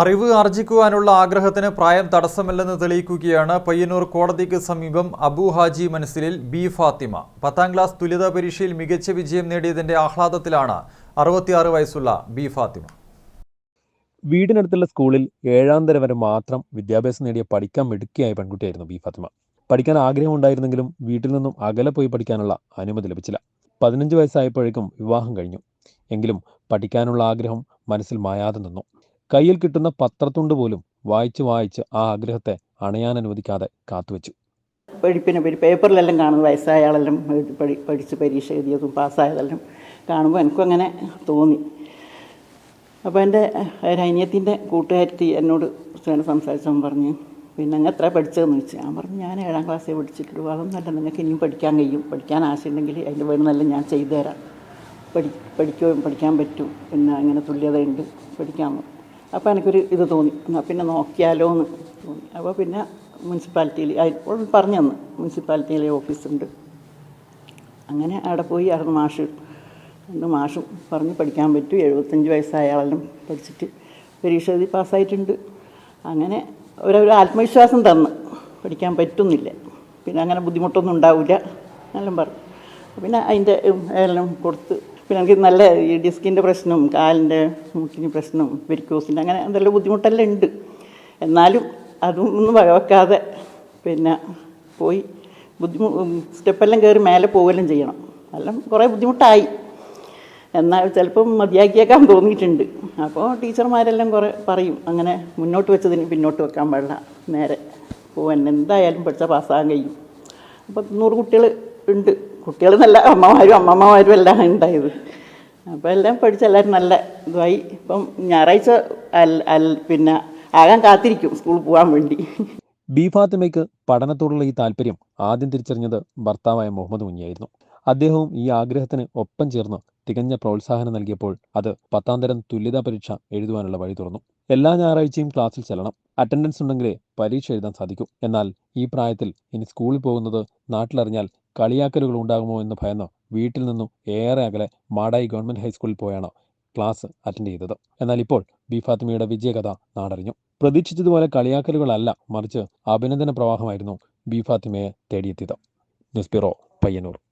അറിവ് ആർജിക്കുവാനുള്ള ആഗ്രഹത്തിന് പ്രായം തടസ്സമല്ലെന്ന് തെളിയിക്കുകയാണ് പയ്യന്നൂർ കോടതിക്ക് സമീപം അബു ഹാജി മനസ്സിലിൽ ബി ഫാത്തിമ. പത്താം ക്ലാസ് തുല്യതാ പരീക്ഷയിൽ മികച്ച വിജയം നേടിയതിന്റെ ആഹ്ലാദത്തിലാണ് അറുപത്തിയാറ് വയസ്സുള്ള ബി ഫാത്തിമ. വീടിനടുത്തുള്ള സ്കൂളിൽ ഏഴാം തരം വരെ മാത്രം വിദ്യാഭ്യാസം നേടിയ പഠിക്കാൻ മിടുക്കിയായ പെൺകുട്ടിയായിരുന്നു ബി ഫാത്തിമ. പഠിക്കാൻ ആഗ്രഹമുണ്ടായിരുന്നെങ്കിലും വീട്ടിൽ നിന്നും അകലെ പോയി പഠിക്കാനുള്ള അനുമതി ലഭിച്ചില്ല. പതിനഞ്ച് വയസ്സായപ്പോഴേക്കും വിവാഹം കഴിഞ്ഞു. എങ്കിലും പഠിക്കാനുള്ള ആഗ്രഹം മനസ്സിൽ മായാതെ നിന്നു. കയ്യിൽ കിട്ടുന്ന പത്രത്തുണ്ട് പോലും വായിച്ച് വായിച്ച് ആ ആഗ്രഹത്തെ അണയാൻ അനുവദിക്കാതെ കാത്തുവെച്ചു. പഠിപ്പിനെ പേപ്പറിലെല്ലാം കാണുന്ന വയസ്സായ ആളെല്ലാം പഠിച്ച് പരീക്ഷ എഴുതിയതും പാസ്സായതെല്ലാം കാണുമ്പോൾ എനിക്കും അങ്ങനെ തോന്നി. അപ്പോൾ എന്റെ അനിയത്തിന്റെ കൂട്ടുകാരി എന്നോട് സംസാരിച്ചവൻ പറഞ്ഞ് പിന്നെ അങ്ങ് എത്ര പഠിച്ചതെന്ന് ചോദിച്ചു. ഞാൻ പറഞ്ഞു ഞാൻ ഏഴാം ക്ലാസ്സിൽ പഠിച്ചിട്ടുള്ളൂ. അതൊന്നല്ല നിങ്ങൾക്ക് ഇനിയും പഠിക്കാൻ കഴിയും. പഠിക്കാൻ ആശയമുണ്ടെങ്കിൽ അതിന്റെ വേണമെന്നെല്ലാം ഞാൻ ചെയ്തു തരാം പഠി പഠിക്കുകയും പഠിക്കാൻ പറ്റും. പിന്നെ അങ്ങനെ തുല്യതയുണ്ട്. പഠിക്കാമെന്ന് അപ്പോൾ എനിക്കൊരു ഇത് തോന്നി. എന്നാൽ പിന്നെ നോക്കിയാലോ എന്ന് തോന്നി. അപ്പോൾ പിന്നെ മുനിസിപ്പാലിറ്റിയിൽ പറഞ്ഞു തന്നു. മുനിസിപ്പാലിറ്റിയിലെ ഓഫീസുണ്ട്. അങ്ങനെ അവിടെ പോയി അവിടെ മാഷ് രണ്ട് മാഷും പറഞ്ഞ് പഠിക്കാൻ പറ്റും. എഴുപത്തഞ്ച് വയസ്സായ ആളെല്ലാം പഠിച്ചിട്ട് പരീക്ഷ എഴുതി പാസ്സായിട്ടുണ്ട്. അങ്ങനെ ഒരു ആത്മവിശ്വാസം തന്നു. പഠിക്കാൻ പറ്റുന്നില്ല. പിന്നെ അങ്ങനെ ബുദ്ധിമുട്ടൊന്നും ഉണ്ടാവില്ല എല്ലാം പറഞ്ഞു. പിന്നെ അതിന്റെ എല്ലാം കൊടുത്ത് പിന്നെ എനിക്ക് നല്ല ഈ ഡിസ്കിന്റെ പ്രശ്നവും കാലിന്റെ മുട്ടിന് പ്രശ്നവും വെരിക്കോസിന്റെ അങ്ങനെ എന്തെല്ലാം ബുദ്ധിമുട്ടെല്ലാം ഉണ്ട്. എന്നാലും അതൊന്നും വകവെക്കാതെ പിന്നെ പോയി ബുദ്ധിമു സ്റ്റെപ്പെല്ലാം കയറി മേലെ പോവുകയെല്ലാം ചെയ്യണം. എല്ലാം കുറേ ബുദ്ധിമുട്ടായി. എന്നാൽ ചിലപ്പം മതിയാക്കിയേക്കാൻ തോന്നിയിട്ടുണ്ട്. അപ്പോൾ ടീച്ചർമാരെല്ലാം കുറേ പറയും അങ്ങനെ മുന്നോട്ട് വെച്ചതിന് പിന്നോട്ട് വെക്കാൻ പാടില്ല. നേരെ പോവാൻ എന്തായാലും പഠിച്ചാൽ പാസ്സാകാൻ കഴിയും. അപ്പോൾ നൂറ് കുട്ടികൾ ഉണ്ട്. കുട്ടികൾ നല്ല അമ്മമാരും അമ്മമ്മമാരും എല്ലാം ഉണ്ടായത്. അപ്പോൾ എല്ലാം പഠിച്ചെല്ലാവരും നല്ല ഇതായി. ഇപ്പം ഞായറാഴ്ച പിന്നെ ആകാൻ കാത്തിരിക്കും സ്കൂളിൽ പോകാൻ വേണ്ടി. ബി ഫാത്തിമയ്ക്ക് പഠനത്തോടുള്ള ഈ താല്പര്യം ആദ്യം തിരിച്ചറിഞ്ഞത് ഭർത്താവായ മുഹമ്മദ് കുഞ്ഞിയായിരുന്നു. അദ്ദേഹവും ഈ ആഗ്രഹത്തിന് ഒപ്പം ചേർന്ന് തികഞ്ഞ പ്രോത്സാഹനം നൽകിയപ്പോൾ അത് പത്താം തരം തുല്യതാ പരീക്ഷ എഴുതുവാനുള്ള വഴി തുറന്നു. എല്ലാ ഞായറാഴ്ചയും ക്ലാസ്സിൽ ചെല്ലണം. അറ്റൻഡൻസ് ഉണ്ടെങ്കിലേ പരീക്ഷ എഴുതാൻ സാധിക്കും. എന്നാൽ ഈ പ്രായത്തിൽ ഇനി സ്കൂളിൽ പോകുന്നത് നാട്ടിലറിഞ്ഞാൽ കളിയാക്കലുകൾ ഉണ്ടാകുമോ എന്ന് ഭയന്ന് വീട്ടിൽ നിന്നും ഏറെ അകലെ മാടായി ഗവൺമെന്റ് ഹൈസ്കൂളിൽ പോയാണ് ക്ലാസ് അറ്റൻഡ് ചെയ്തത്. എന്നാൽ ഇപ്പോൾ ബി ഫാത്തിമയുടെ വിജയകഥ നാടറിഞ്ഞു. പ്രതീക്ഷിച്ചതുപോലെ കളിയാക്കലുകളല്ല മറിച്ച് അഭിനന്ദന പ്രവാഹമായിരുന്നു ബി ഫാത്തിമയെ തേടിയെത്തിയത്. News bureau Payyanur.